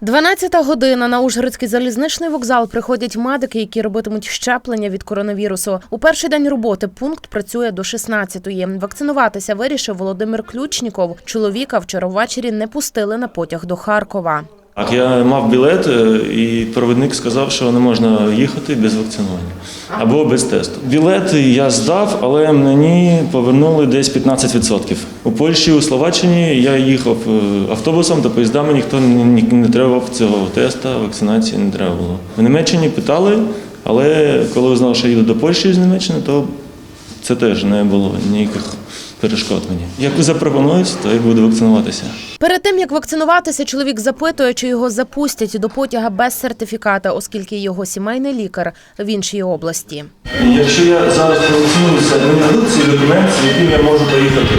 12 година на Ужгородський залізничний вокзал приходять медики, які робитимуть щеплення від коронавірусу. У перший день роботи пункт працює до 16-ї. Вакцинуватися вирішив Володимир Ключніков. Чоловіка вчора ввечері не пустили на потяг до Харкова. Так, я мав білет, е, і провідник сказав, що не можна їхати без вакцинування або без тесту. Білет я здав, але мені повернули десь 15%. У Польщі, у Словаччині я їхав е, автобусом, до поїздами ніхто не, не цього тесту, вакцинації не треба було. В Німеччині питали, але коли узнав, що їду до Польщі з Німеччини, то це теж не було ніяких перешкод мені. Як ви запропонуєте, то я буду вакцинуватися. Перед тим як вакцинуватися, чоловік запитує, чи його запустять до потяга без сертифіката, оскільки його сімейний лікар в іншій області. Якщо я зараз провакцинуюся, мені дадуть цей документ, з яким я можу поїхати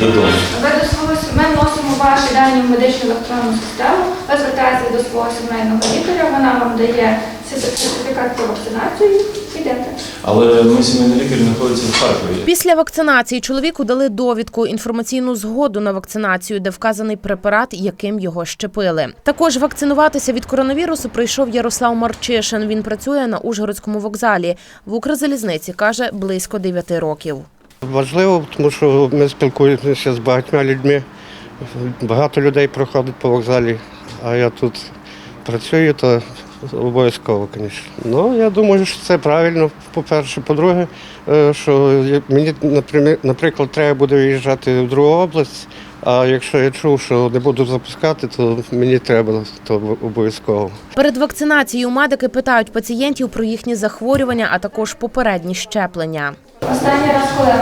додому. Ви до свого ми вносимо ваші дані в медичну електронну систему. Ви звертаєтеся до свого сімейного лікаря, вона вам дає сертифікат про вакцинацію. Ідете. Але мій сімейний лікар знаходиться в Харкові. Після вакцинації чоловіку дали довідку інформаційну згоду на вакцинацію, де вказаний препарат, яким його щепили. Також вакцинуватися від коронавірусу прийшов Ярослав Марчишин. Він працює на Ужгородському вокзалі. В Укрзалізниці каже близько 9 років. Важливо, тому що ми спілкуємося з багатьма людьми. Багато людей проходить по вокзалі, а я тут працюю, то обов'язково, звісно. Ну, я думаю, що це правильно, по-перше. По-друге, е, що мені, напримі- наприклад, треба буде виїжджати в другу область, а якщо я чув, що не буду запускати, то мені треба то обов'язково. Перед вакцинацією медики питають пацієнтів про їхні захворювання, а також попередні щеплення. Останній раз коли ви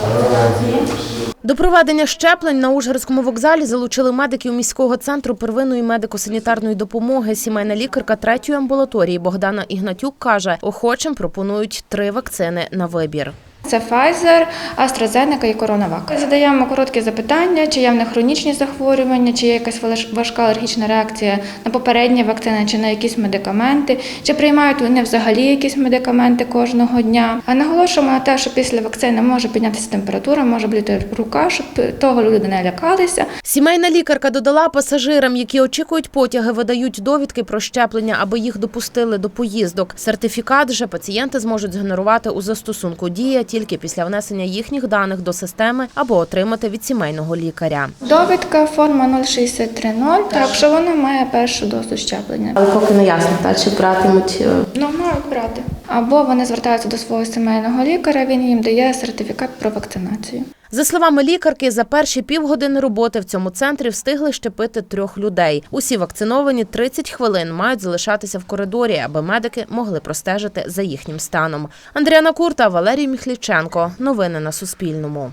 проводили вакцинацію? До проведення щеплень на Ужгородському вокзалі залучили медиків міського центру первинної медико-санітарної допомоги. Сімейна лікарка третьої амбулаторії Богдана Ігнатюк каже, охочим пропонують три вакцини на вибір. Це Pfizer, AstraZeneca і CoronaVac. Задаємо короткі запитання, чи є в них хронічні захворювання, чи є якась важка алергічна реакція на попередні вакцини, чи на якісь медикаменти, чи приймають вони взагалі якісь медикаменти кожного дня. А наголошуємо на те, що після вакцини може піднятися температура, може боліти рука, щоб того люди не лякалися. Сімейна лікарка додала пасажирам, які очікують потяги, видають довідки про щеплення, аби їх допустили до поїздок. Сертифікат же пацієнти зможуть згенерувати у застосунку дія тільки після внесення їхніх даних до системи або отримати від сімейного лікаря. Довідка форма 0630, так що вона має першу дозу щеплення. Але поки не ясно, та, чи братимуть. е, Ну, мають брати. Або вони звертаються до свого сімейного лікаря, він їм дає сертифікат про вакцинацію. За словами лікарки, за перші півгодини роботи в цьому центрі встигли щепити трьох людей. Усі вакциновані 30 хвилин мають залишатися в коридорі, аби медики могли простежити за їхнім станом. Андріана Курта, Валерій Міхліченко. Новини на Суспільному.